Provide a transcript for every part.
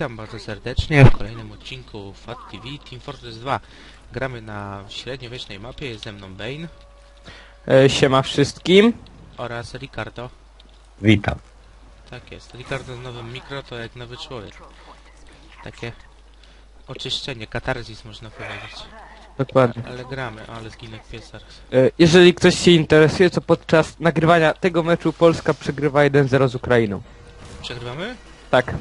Witam bardzo serdecznie w kolejnym odcinku FAT TV Team Fortress 2. Gramy na średniowiecznej mapie, jest ze mną Bane E, siema wszystkim. oraz Ricardo. Witam. Tak jest, Ricardo z nowym mikro to jak nowy człowiek. Takie oczyszczenie, katarzis można powiedzieć. Dokładnie. Ale gramy, ale zginę piesar. E, jeżeli ktoś się interesuje, to podczas nagrywania tego meczu Polska przegrywa 1-0 z Ukrainą. Przegrywamy? Tak.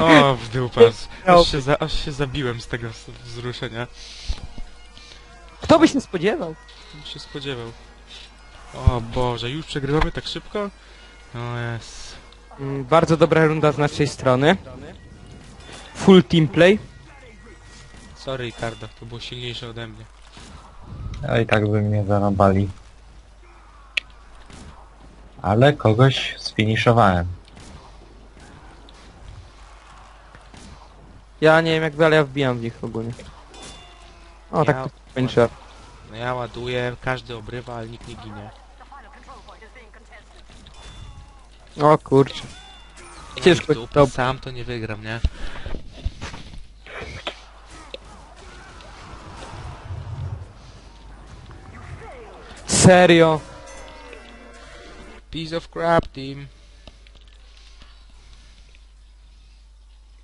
O, w dół pas. Aż się, za, aż się zabiłem z tego wzruszenia. Kto by się spodziewał? Bym się spodziewał. O Boże, już przegrywamy tak szybko? O jest. Mm, bardzo dobra runda z naszej strony. Full team play. Sorry Ricardo, to było silniejsze ode mnie. A i tak by mnie zarąbali. Ale kogoś sfiniszowałem. Ja nie wiem jak wy, ale ja wbijam w nich ogólnie. O, Ja- tak to kończę. No ja ładuję, każdy obrywa, ale nikt nie ginie. O kurczę. Ciężko No i ci dupa, to- sam to nie wygram, nie? Serio? Piece of crap, team.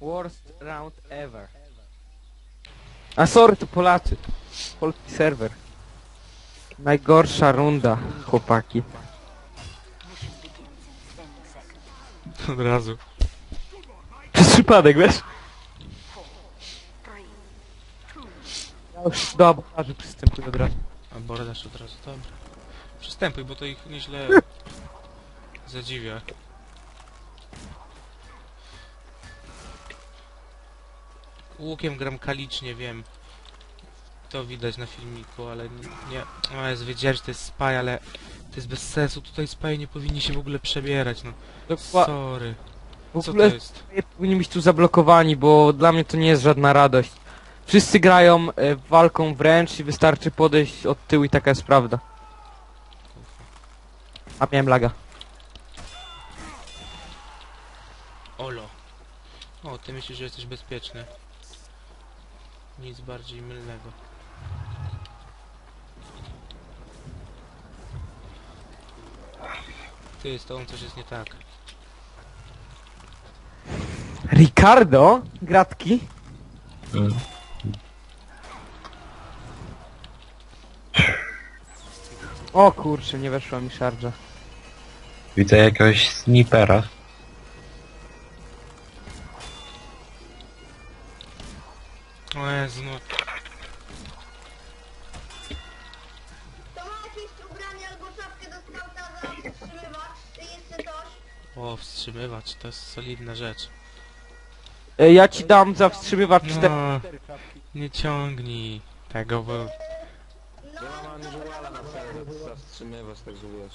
Worst round ever. A sorry, to Polacy. Polski serwer. Najgorsza runda, chłopaki. Od razu. Przez przypadek, wiesz? Ja już do abordaży przystępuję od razu. A bordasz od razu, dobra. Przystępuj, bo to ich nieźle zadziwia. Łukiem gram kalicznie, wiem. To widać na filmiku, ale nie... O, jest wiedziałem, że to jest spy, ale to jest bez sensu. Tutaj spy nie powinni się w ogóle przebierać, no. Dokła- Sorry. w Co to ogóle jest? powinni być tu zablokowani, bo dla mnie to nie jest żadna radość. Wszyscy grają e, walką wręcz i wystarczy podejść od tyłu i taka jest prawda. A miałem laga. Olo. O, ty myślisz, że jesteś bezpieczny. Nic bardziej mylnego. Ty, z tobą coś jest nie tak. Ricardo? Gratki? Mm. O kurczę, nie weszła mi szarża. Widzę jakiegoś snipera. O Jezu, no. To ma jakieś ubranie albo czapkę do skauta za wstrzymywacz, czy jeszcze coś? O, wstrzymywacz, to jest solidna rzecz. E, ja ci dam za wstrzymywacz 4. No, nie ciągnij tego, bo... No, Ja mam na serwer, zatrzymywać, także wiesz.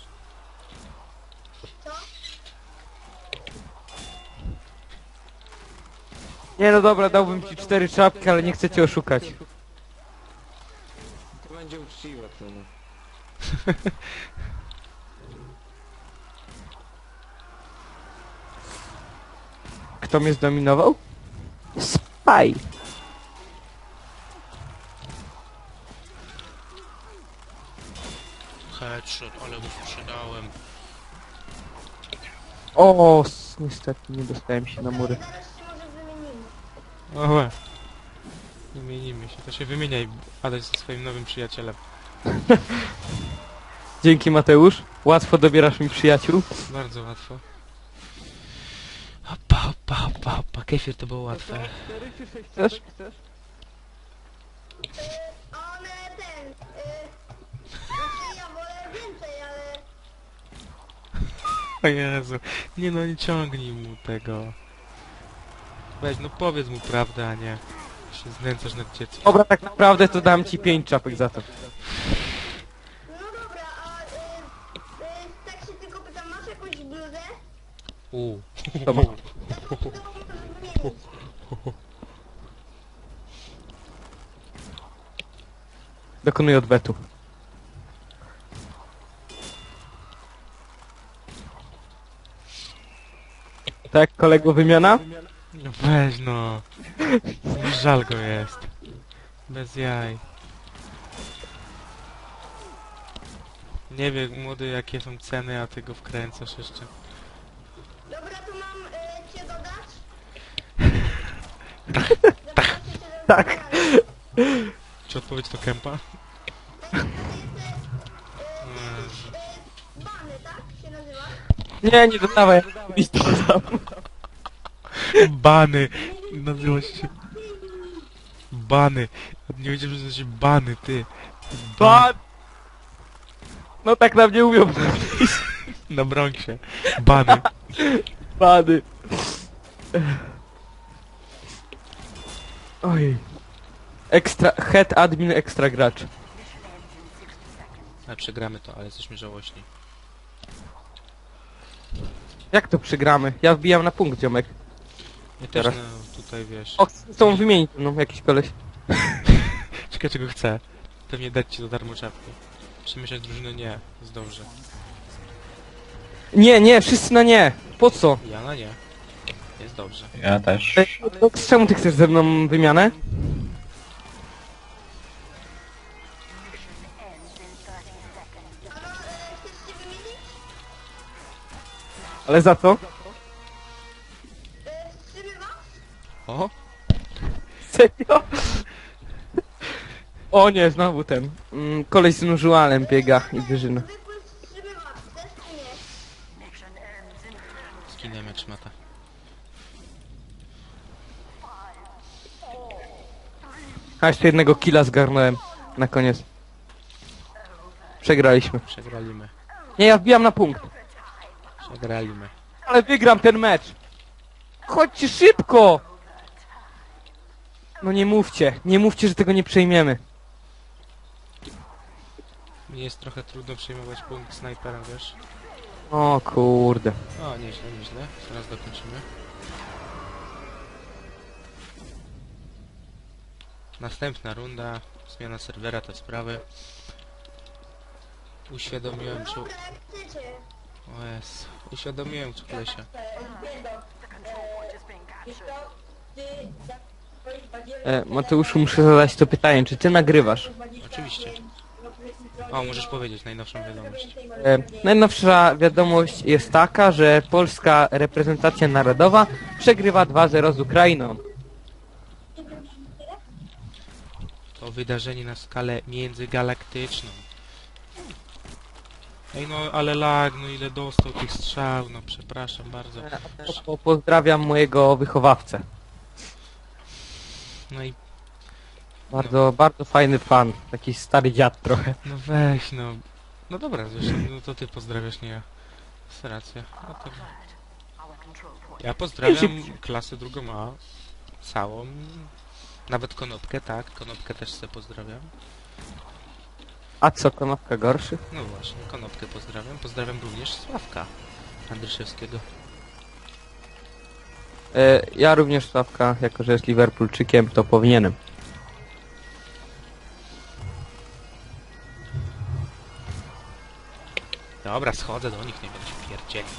Nie no dobra, dałbym ci cztery czapki, ale nie chcę cię oszukać. To będzie uczciwe to no. Kto mnie zdominował? Spy. Headshot, ale mu sprzedałem. O, s- niestety nie dostałem się na mury. Zaraz się może wymienimy. Ołe. Wymienimy się, to się wymieniaj, Adaś ze swoim nowym przyjacielem. Dzięki Mateusz. Łatwo dobierasz mi przyjaciół. Bardzo łatwo. Hopa, hopa, hopa, hopa. Kefir to było łatwe. Chcesz? A one ten, y, znaczy ja wolę więcej, ale O Jezu. Nie no, nie ciągnij mu tego. Weź, no powiedz mu prawdę, a nie się znęcasz nad dzieckiem. Dobra, tak naprawdę to dam ci pięć czapek za to. no dobra, a y, y, tak się tylko pytam, masz jakąś bluzę? U. To ma- to mogę to wymienić. Dokonuję odwetu. Tak, kolego wymiana? No weź no. Żal go jest. Bez jaj. Nie wiem, młody, jakie są ceny, a ty go wkręcasz jeszcze. Dobra, to mam y, cię dodać? Tak. Czy odpowiedź to kępa? Bany, tak się nazywa? Nie, nie dodawaj, to dodam. Bany! Nazywa się... Bany! Nie wiedziałem, że to się bany, ty. Ban! No tak na mnie mówią. Na Bronxie. Bany. Bany. Ojej. Ekstra, head admin ekstra gracz. A przegramy to, ale jesteśmy żałośni. Jak to przegramy? Ja wbijam na punkt, ziomek. Ja też Teraz. no, tutaj wiesz. O, chcą wymienić no jakiś koleś. Ciekawe czego chcę. Pewnie dać ci za darmo czapkę. Przemyśleć drużynę nie, zdążę. Nie, nie, wszyscy na nie. Po co? Ja na nie. Jest dobrze. Ja też. Ej, to Czemu ty chcesz ze mną wymianę? Ale za co? O! Serio? O nie, znowu ten. Mm, koleś z nużualem biega i wyżyna. Zwykły mecz mata. A jeszcze jednego killa zgarnąłem. Na koniec. Przegraliśmy. Przegraliśmy. Nie, ja wbijam na punkt. Przegraliśmy. Ale wygram ten mecz. Chodźcie szybko! No nie mówcie, nie mówcie, że tego nie przejmiemy. Mi jest trochę trudno przejmować punkt snajpera, wiesz? O kurde. O, nieźle, nieźle. Zaraz dokończymy. Następna runda. Zmiana serwera, te sprawy. Uświadomiłem czu... O jest. Uświadomiłem Cuklesia. E, Mateuszu, muszę zadać to pytanie, czy ty nagrywasz? Oczywiście. O, możesz powiedzieć najnowszą wiadomość. E, najnowsza wiadomość jest taka, że polska reprezentacja narodowa przegrywa 2-0 z Ukrainą. To wydarzenie na skalę międzygalaktyczną. Ej no, ale lag, no ile dostał tych strzał, no przepraszam bardzo. Po, po, pozdrawiam mojego wychowawcę. No i Bardzo, bardzo fajny fan. Taki stary dziad trochę. No weź, no. No dobra, zresztą, no to ty pozdrawiasz, nie ja. Jest racja. No to... Ja pozdrawiam klasę drugą A. Całą. Nawet Konopkę, tak. Konopkę też se pozdrawiam. A co, konopka gorszy? No właśnie, Konopkę pozdrawiam. Pozdrawiam również Sławka Andryszewskiego. E, ja również Sławka, jako że jest Liverpoolczykiem, to powinienem. Dobra, schodzę do nich, nie będę się pierdzieli.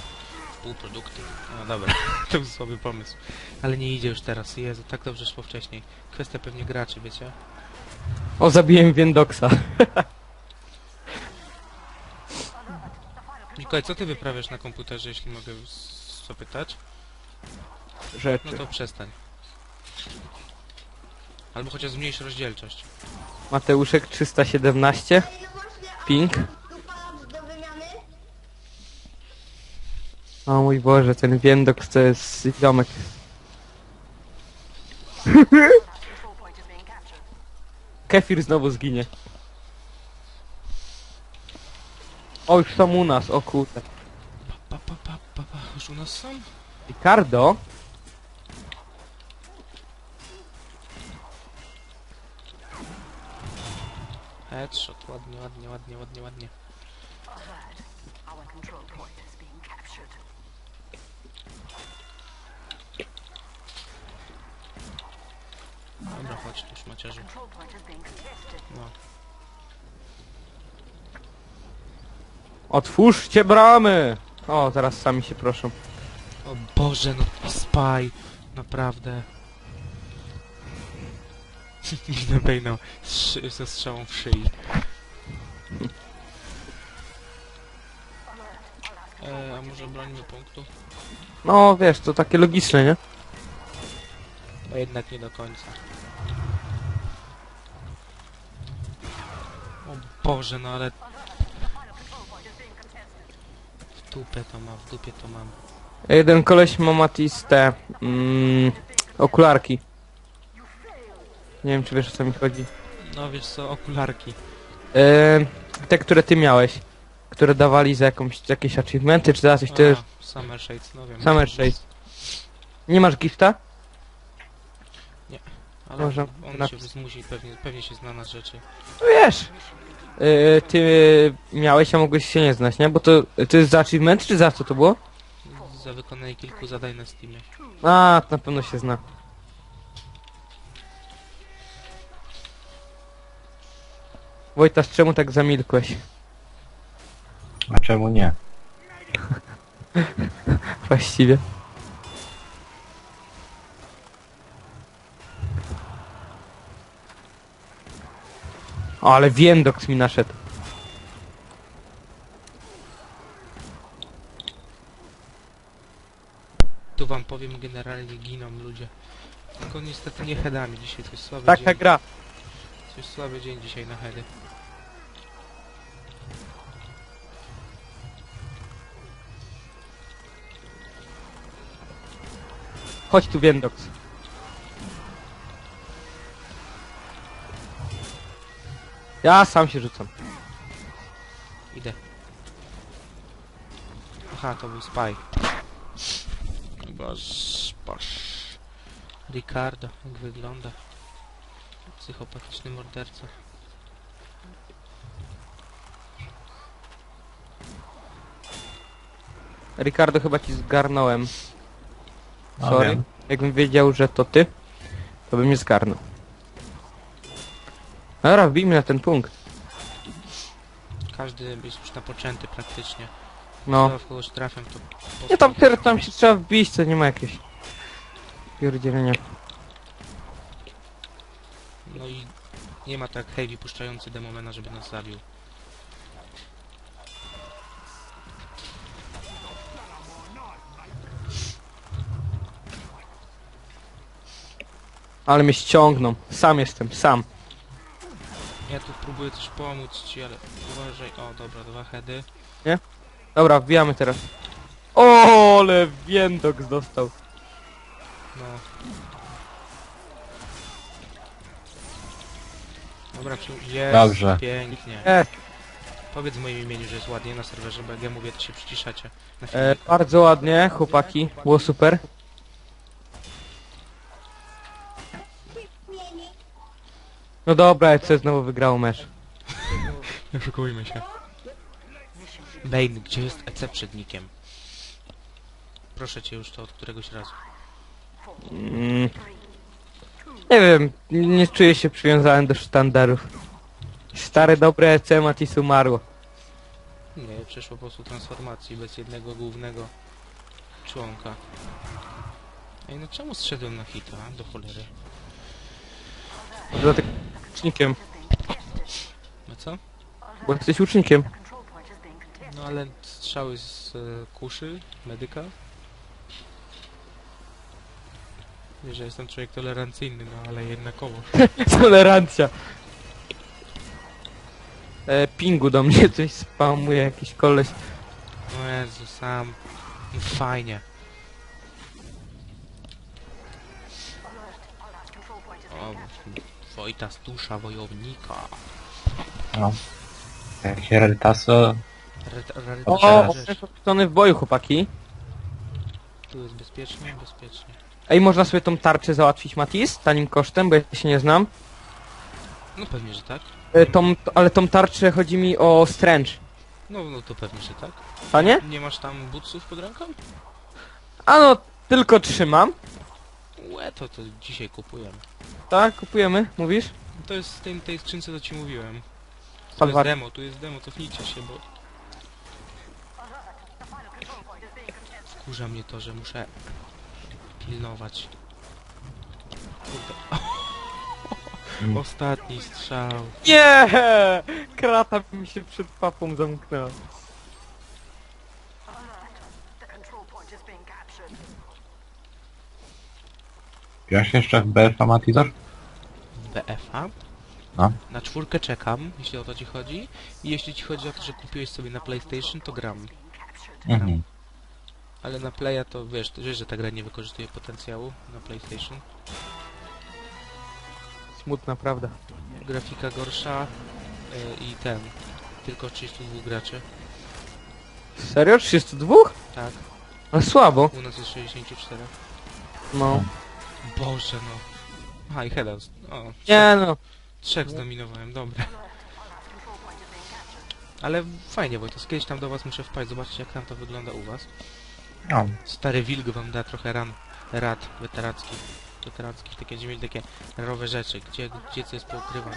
Półprodukty. No dobra, to był słaby pomysł. Ale nie idzie już teraz. Jezu, tak dobrze szło wcześniej. Kwestia pewnie graczy, wiecie? O, zabiłem Więdoksa. Mikołaj, co ty wyprawiasz na komputerze, jeśli mogę s- zapytać? No Rzeczy. to przestań. Albo chociaż zmniejsz rozdzielczość. Mateuszek 317. Ej, no właśnie, a Pink. O mój Boże, ten Więdoks to jest ziomek. Kefir znowu zginie. O, już są u nas, o kurde. Pa, pa, pa, pa, pa. Już u nas są? Ricardo? Headshot, ładnie, ładnie, ładnie, ładnie, ładnie. Dobra, chodź tu contested. No. Otwórzcie bramy! O, teraz sami się proszą. O Boże, no spaj. Naprawdę. Z szy- ze strzałą w szyi. E, a może brońmy punktu? No wiesz, to takie logiczne, nie? A jednak nie do końca. O Boże, no ale... W dupę to mam, w dupie to mam. Jeden koleś ma Matis te mm, okularki. Nie wiem czy wiesz o co mi chodzi. No wiesz co, okularki. Eee, te, które ty miałeś. Które dawali za jakąś, jakieś achievementy czy za coś, A, Summer Shades, no wiem. Summer Shades. Nie masz gifta? Ale Może on na- się zmusi, pewnie, pewnie się zna na rzeczy. No wiesz. Eee, ty miałeś, a mogłeś się nie znać, nie? Bo to, to jest za achievement czy za co to było? Za wykonanie kilku zadań na Steamie. A, to na pewno się zna. Wojtas, czemu tak zamilkłeś? A czemu nie? Właściwie. O, ale Viendox mi naszedł. Tu wam powiem, generalnie giną ludzie. Tylko niestety nie headami dzisiaj, coś słaby Taka dzień. gra. Coś słaby dzień dzisiaj na heady. Chodź tu Viendox. Ja sam się rzucam. Idę. Aha, to był spy. Boż, boż. Ricardo, jak wygląda. Psychopatyczny morderca. Ricardo, chyba ci zgarnąłem. Sorry. wiem. Jakbym wiedział, że to ty, to bym nie zgarnął. Dobra, wbijmy na ten punkt. Każdy jest już napoczęty praktycznie. No. No. w kogoś trafiam, to... Nie tam, teraz tam się trzeba wbić, to nie ma jakieś... Pierdzielenia. No i nie ma tak heavy puszczający demomena, żeby nas zabił. Ale mnie ściągną. Sam jestem, sam. Ja tu próbuję coś pomóc ci, ale uważaj. O, dobra, dwa heady. Dobra, wbijamy teraz. O, ale Viendox dostał. No. Dobra, jest, Dobrze. pięknie. E, Powiedz w moim imieniu, że jest ładnie na serwerze, bo jak ja mówię, to się przyciszacie. Na e, bardzo ładnie, chłopaki. Było super. No dobra, EC znowu wygrało mecz. Nie oszukujmy się. Bane, gdzie jest EC przed nikiem? Proszę cię już to od któregoś razu. Mm. Nie wiem, nie czuję się przywiązany do sztandarów. Stare, dobre EC Matis umarło. Nie, przeszło po prostu transformacji bez jednego głównego członka. Ej, no czemu zszedłem na hita, do cholery? Dlatego ucznikiem, No co? bo jesteś ucznikiem. No ale strzały z e, kuszy, medyka. Wiesz, że jestem człowiek tolerancyjny, no ale jednakowo. Tolerancja. E, pingu do mnie coś spamuje jakiś koleś. No Jezu, sam. No fajnie. O, Wojtas dusza wojownika. No. Jak. Red, red, O, Teraz. opuszczony w boju chłopaki. Tu jest bezpiecznie, bezpiecznie. Ej, można sobie tą tarczę załatwić Matis? Tanim kosztem, bo ja się nie znam. No pewnie, że tak. E, tą, ale tą tarczę chodzi mi o stręcz. No, no to pewnie, że tak. A nie? Masz tam butsów pod ręką? A no, tylko trzymam. Łe, to, to dzisiaj kupujemy. Tak, kupujemy, mówisz? To jest w tej, tej skrzynce, co ci mówiłem. Tu jest demo, tu jest demo, cofnijcie się, bo... Wkurza mnie to, że muszę pilnować. Kurde. Mm. Ostatni strzał. Nie! Krata mi się przed papą zamknęła. Grasz jeszcze w BFA Matizor? BFA. No. Na czwórkę czekam, jeśli o to ci chodzi. I jeśli ci chodzi o to, że kupiłeś sobie na PlayStation, to gram. Mhm. Ale na Playa to wiesz, wiesz, że ta gra nie wykorzystuje potencjału na PlayStation. Smutna prawda. Grafika gorsza yy, i ten. Tylko 32 graczy. Serio? 32? Tak, Ale słabo. u nas jest 64. No. Boże no. Aha i. O, Nie no. trzech zdominowałem, dobra. Ale fajnie, Wojtos, kiedyś tam do was muszę wpaść, zobaczyć jak tam to wygląda u was. No, Stary wilk wam da trochę ran, rad weterackich, weterackich, takie, będziecie mieli takie rowe rzeczy, gdzie, gdzie co jest poukrywane.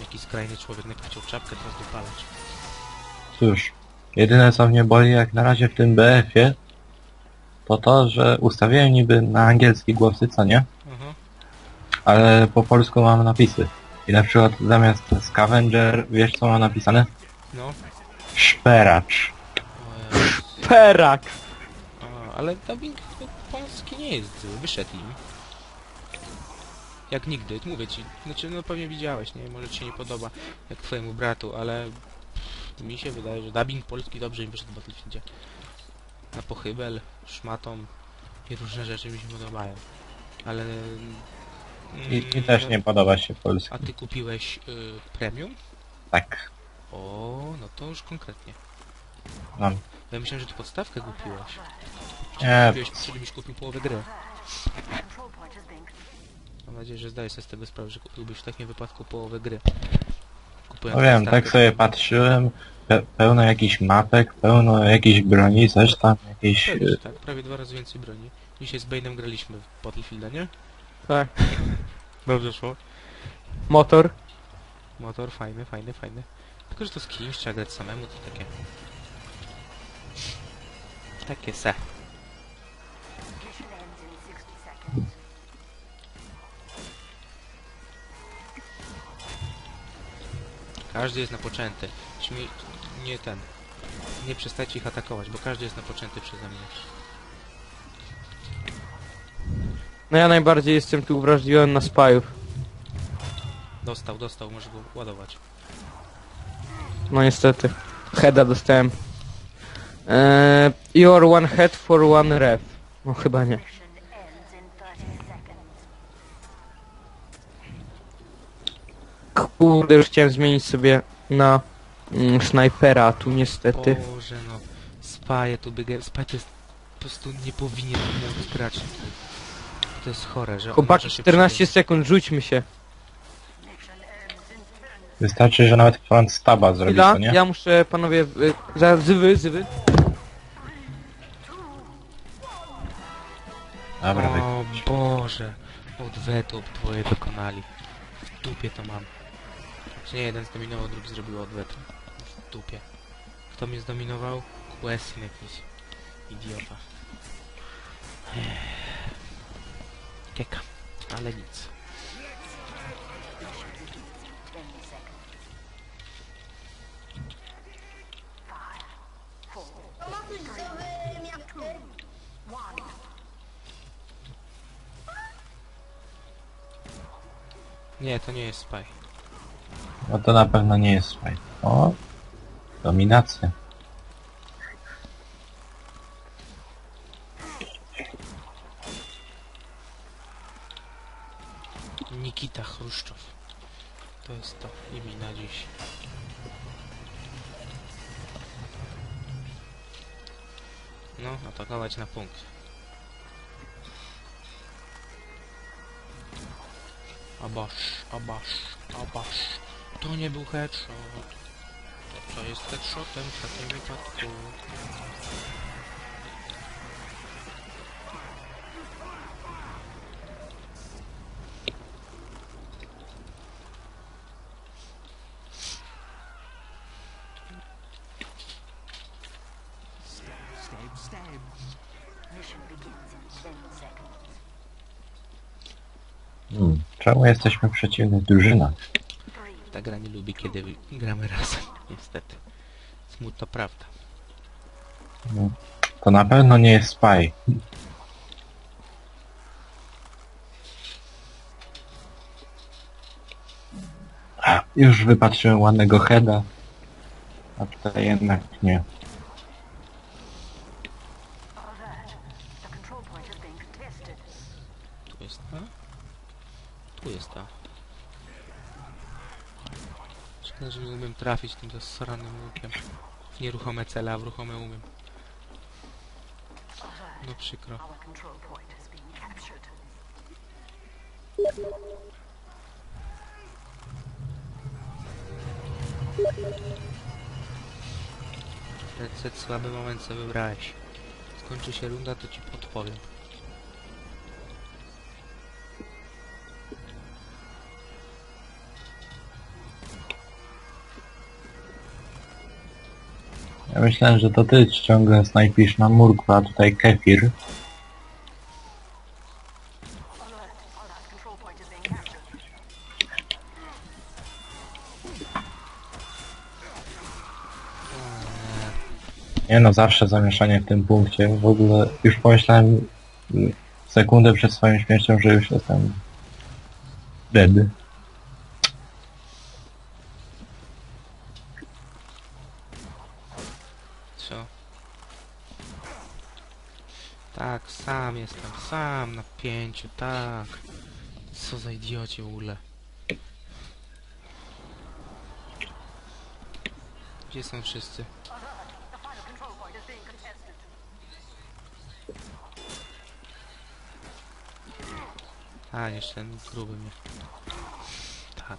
Jaki skrajny człowiek, najpierw chciał czapkę, teraz dopalać. cóż. Jedyne co mnie boli jak na razie w tym BF-ie, to to, że ustawiłem niby na angielski głosy, co nie? Aha. Ale po polsku mam napisy. I na przykład zamiast scavenger, wiesz co mam napisane? No. Szperacz. O Jezus. Perak. A, ale dubbing polski nie jest zły, wyszedł im. Jak nigdy, mówię ci. Znaczy, no pewnie widziałeś, nie? Może ci się nie podoba, jak twojemu bratu, ale pff, mi się wydaje, że dubbing polski dobrze im wyszedł w Battlefieldzie. Na pochybel, szmatą i różne rzeczy mi się podobają. Ale... I, i też nie podoba się polski. A ty kupiłeś y, premium? Tak. O, no to już konkretnie. No. Ja myślałem, że ty podstawkę kupiłeś. Nie, Kupiłeś, czyli byś kupił połowę gry. Mam nadzieję, że zdajesz sobie z tego sprawę, że kupiłbyś w takim wypadku połowę gry. Kupując no wiem, podstawkę. tak sobie patrzyłem, pe pełno jakichś mapek, pełno jakichś broni, coś tam, jakieś... Prawie, y, że tak, prawie dwa razy więcej broni. Dzisiaj z Bane'em graliśmy w Battlefielda, nie? Tak. Dobrze szło. Motor. Motor, fajny, fajny, fajny. Tylko, że to z kimś trzeba grać samemu, to takie... Takie se. mission ends in 60 seconds. Każdy jest napoczęty. Śmie... Nie ten. Nie przestajcie ich atakować, bo każdy jest napoczęty przeze mnie. No ja najbardziej jestem tu wrażliwy na spajów. Dostał, dostał, może go ładować. No niestety. Heada dostałem. Eee, your one head for one ref. No chyba nie. Mission ends in 30 seconds. Kurde, już chciałem zmienić sobie na mm, snajpera, a tu niestety. Boże no. Spaje tu biegę. Spaj to jest... Po prostu nie powinien grać. To jest chore, że on Chłopaki, może się 14 sekund, rzućmy się. Mission ends in 10. Wystarczy, że nawet front staba zrobi Chwila, to, nie? ja muszę, panowie, y, za zywy, zywy. Dobra, wy... O Boże, odwetu twoje dokonali. W dupie to mam. Czy nie jeden zdominował, drugi zrobił odwet. W dupie. Kto mnie zdominował? Questin jakiś. Idiota. Ech. Kieka. Ale nic. Nie, to nie jest spy. No to na pewno nie jest fajne. O, dominacja. Nikita Chruszczow. To jest to imię na dziś. No, atakować na punkt. Abasz, abasz, abasz. To nie był headshot. To jest headshotem w takim wypadku? Czemu jesteśmy przeciwnych drużynach? Three. Ta gra nie lubi, kiedy gramy razem, niestety. Smutna prawda. To na pewno nie jest spy. Już wypatrzyłem ładnego heada. A tutaj jednak nie. Alert. The control point is being contested. Tu jest ta. Tu jest ta. Szkoda, że nie umiem trafić tym zasranym łukiem. W nieruchome cele, a w ruchome umiem. No przykro. Reset, słaby moment co wybrałeś. Skończy się runda, to ci podpowiem. Myślałem, że to ty ciągle snajpisz na murku, a tutaj kefir. Nie no, zawsze zamieszanie w tym punkcie. W ogóle już pomyślałem sekundę przed swoją śmiercią, że już jestem dead. Co? Tak, sam jestem, sam na pięciu, tak. Co za idioci w ogóle. Gdzie są wszyscy? A, jeszcze ten gruby mnie. Tak.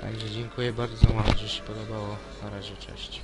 Także dziękuję bardzo, mam, że się podobało. Na razie, cześć.